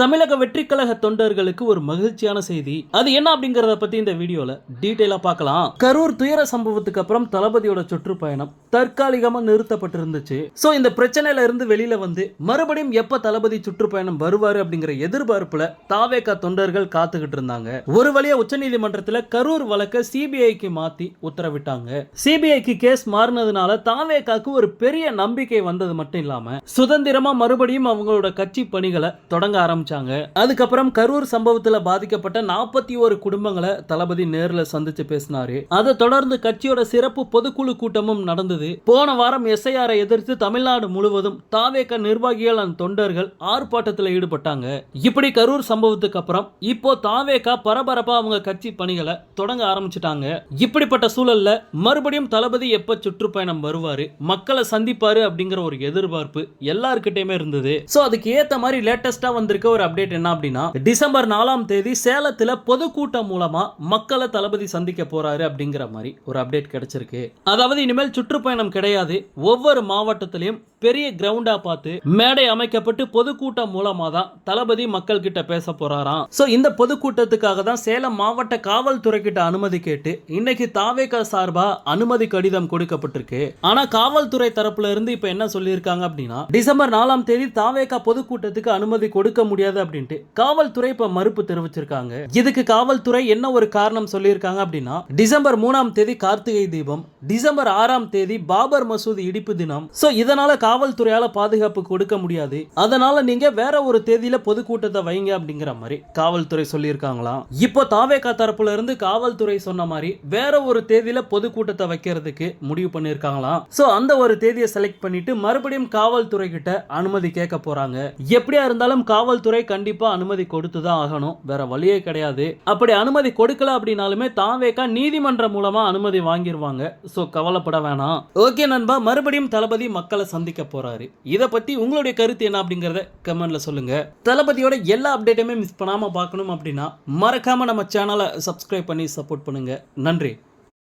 தமிழக வெற்றி கழக தொண்டர்களுக்கு ஒரு மகிழ்ச்சியான செய்தி. அது என்ன அப்படிங்கறத பத்தி இந்த வீடியோல டீட்டெயிலா பார்க்கலாம். கரூர் துயர சம்பவத்துக்கு அப்புறம் தளபதியோட சுற்றுப்பயணம் தற்காலிகமா நிறுத்தப்பட்டிருந்துச்சு. சோ இந்த பிரச்சனையில இருந்து வெளியில வந்து மறுபடியும் எப்ப தளபதி சுற்றுப்பயணம் வருவாரு அப்படிங்கிற எதிர்பார்ப்புல தாவேகா தொண்டர்கள் காத்துக்கிட்டு இருந்தாங்க. ஒரு வழியா உச்சநீதிமன்றத்துல கரூர் வழக்க சிபிஐக்கு மாத்தி உத்தரவிட்டாங்க. சிபிஐக்கு கேஸ் மாறினதுனால தாவேகாக்கு ஒரு பெரிய நம்பிக்கை வந்தது மட்டும் இல்லாம சுதந்திரமா மறுபடியும் அவங்களோட கட்சி பணிகளை தொடங்க காமிச்சாங்க அதுக்கப்புறம் கரூர் சம்பவத்துல பாதிக்கப்பட்ட நாற்பத்தி ஒரு குடும்பங்களை தளபதி நேரில் சந்திச்சு பேசினாரு. அதை தொடர்ந்து கட்சியோட சிறப்பு பொதுக்குழு கூட்டமும் நடந்தது. போன வாரம் எஸ்ஐஆரை எதிர்த்து தமிழ்நாடு முழுவதும் தாவேக நிர்வாகிகள் அந்த தொண்டர்கள் ஆர்ப்பாட்டத்தில் ஈடுபட்டாங்க. இப்படி கரூர் சம்பவத்துக்கு அப்புறம் இப்போ தாவேகா பரபரப்பா அவங்க கட்சி பணிகளை தொடங்க ஆரம்பிச்சிட்டாங்க. இப்படிப்பட்ட சூழல்ல மறுபடியும் தளபதி எப்ப சுற்றுப்பயணம் வருவாரு? மக்களை சந்திப்பாரு அப்படிங்கிற ஒரு எதிர்பார்ப்பு எல்லாருக்கிட்டையுமே இருந்தது. சோ அதுக்கு ஏத்த மாதிரி லேட்டஸ்டா வந்திருக்க ஒரு அப்டேட் என்ன அப்படின்னா டிசம்பர் நாலாம் தேதி சேலத்துல பொதுக்கூட்டம் மூலமா மக்களை தளபதி சந்திக்க போறாரு அப்படிங்கிற மாதிரி ஒரு அப்டேட் கிடைச்சிருக்கு. அதாவது இனிமேல் சுற்றுப்பயணம் கிடையாது. ஒவ்வொரு மாவட்டத்திலையும் பெரிய கிரவுண்டா பார்த்து மேடை அமைக்கப்பட்டு பொதுக்கூட்டம் மூலமா தான் தளபதி மக்கள் கிட்ட பேச போறாராம். சோ இந்த பொதுக்கூட்டத்துக்காக தான் சேலம் மாவட்ட காவல்துறை கிட்ட அனுமதி கேட்டு இன்னைக்கு தாவேகா சார்பா அனுமதி கடிதம் கொடுக்கப்பட்டிருக்கு. ஆனா காவல்துறை தரப்புல இருந்து இப்ப என்ன சொல்லியிருக்காங்க அப்படின்னா டிசம்பர் நாலாம் தேதி தாவேகா பொதுக்கூட்டத்துக்கு அனுமதி கொடுக்க முடியாது முடியாது அப்படின்ட்டு காவல்துறை இப்ப மறுப்பு தெரிவிச்சிருக்காங்க. இதுக்கு காவல்துறை என்ன ஒரு காரணம் சொல்லியிருக்காங்க அப்படின்னா டிசம்பர் மூணாம் தேதி கார்த்திகை தீபம் டிசம்பர் ஆறாம் தேதி பாபர் மசூதி இடிப்பு தினம். சோ இதனால காவல்துறையால பாதுகாப்பு கொடுக்க முடியாது. அதனால நீங்க வேற ஒரு தேதியில பொதுக்கூட்டத்தை வைங்க அப்படிங்கிற மாதிரி காவல்துறை சொல்லியிருக்காங்களாம் இப்போ தாவேகா தரப்புல இருந்து காவல்துறை சொன்ன மாதிரி வேற ஒரு தேதியில பொதுக்கூட்டத்தை வைக்கிறதுக்கு முடிவு பண்ணியிருக்காங்களாம் சோ அந்த ஒரு தேதியை செலக்ட் பண்ணிட்டு மறுபடியும் காவல்துறை கிட்ட அனுமதி கேட்க போறாங்க. எப்படியா இருந்தாலும் காவல்துறை கண்டிப்பாக அனுமதி கொடுத்து தான் ஆகணும். வேற வழியே கிடையாது. அப்படி அனுமதி கொடுக்கல அப்படின்னாலுமே தாவேக்கா நீதிமன்றம் மூலமா அனுமதி வாங்கிடுவாங்க ஸோ கவலைப்பட வேணாம். ஓகே நண்பா. மறுபடியும் தளபதி மக்களை சந்திக்க போறாரு. இதை பத்தி உங்களுடைய கருத்து என்ன அப்படிங்கறத கமெண்ட்ல சொல்லுங்க. தளபதியோட எல்லா அப்டேட்டுமே மிஸ் பண்ணாம பார்க்கணும் அப்படின்னா மறக்காம நம்ம சேனலை சப்ஸ்கிரைப் பண்ணி சப்போர்ட் பண்ணுங்க. நன்றி.